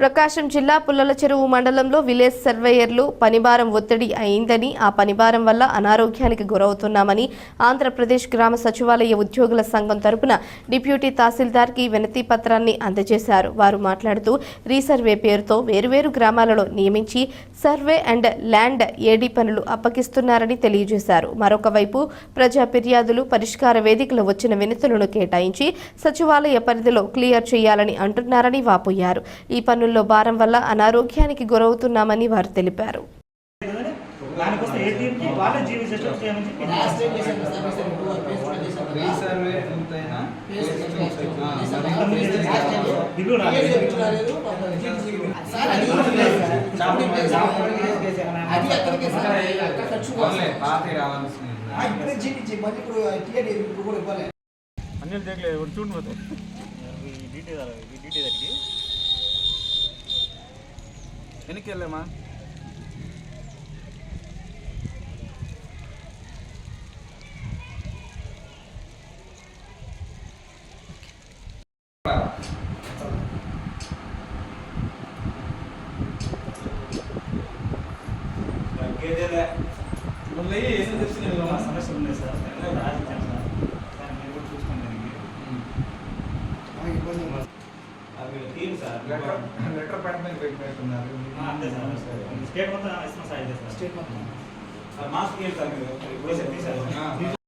ప్రకాశం జిల్లా పుల్లల చెరువు మండలంలో విలేజ్ సర్వేయర్లు పనిభారం ఒత్తిడి అయిందని ఆ పనిభారం వల్ల అనారోగ్యానికి గురవుతున్నామని ఆంధ్రప్రదేశ్ గ్రామ సచివాలయ ఉద్యోగుల సంఘం తరపున డిప్యూటీ తహసీల్దార్కి వినతి పత్రాన్ని అందజేశారు. వారు మాట్లాడుతూ రీసర్వే పేరుతో వేరువేరు గ్రామాలలో నియమించి సర్వే అండ్ ల్యాండ్ ఏడీ పనులు అప్పగిస్తున్నారని తెలియజేశారు. మరొకవైపు ప్రజా ఫిర్యాదులు పరిష్కార వేదికలు వచ్చిన వినతులను కేటాయించి సచివాలయ పరిధిలో క్లియర్ చేయాలని అంటున్నారని వాపోయారు. ఈ పనులు పనుల్లో భారం వల్ల అనారోగ్యానికి గురవుతున్నామని వారు తెలిపారు. అన్నీ దేగలేదు ఒకటి చూడు పోతే ఈ డీటీ ఈ డీటీ దగ్గరికి వెనక్కి వెళ్ళామా మళ్ళీ ఏం తెచ్చిన సమస్యలు ఉన్నాయి సార్ లెటర్ ప్యాడ్ మీద పెట్టినట్టున్నారు ఆ, అంతే సార్ స్టేట్ మొత్తం ఇస్తున్నాం సార్ స్టేట్ మొత్తం. మాస్క్ సార్ ఇప్పుడు.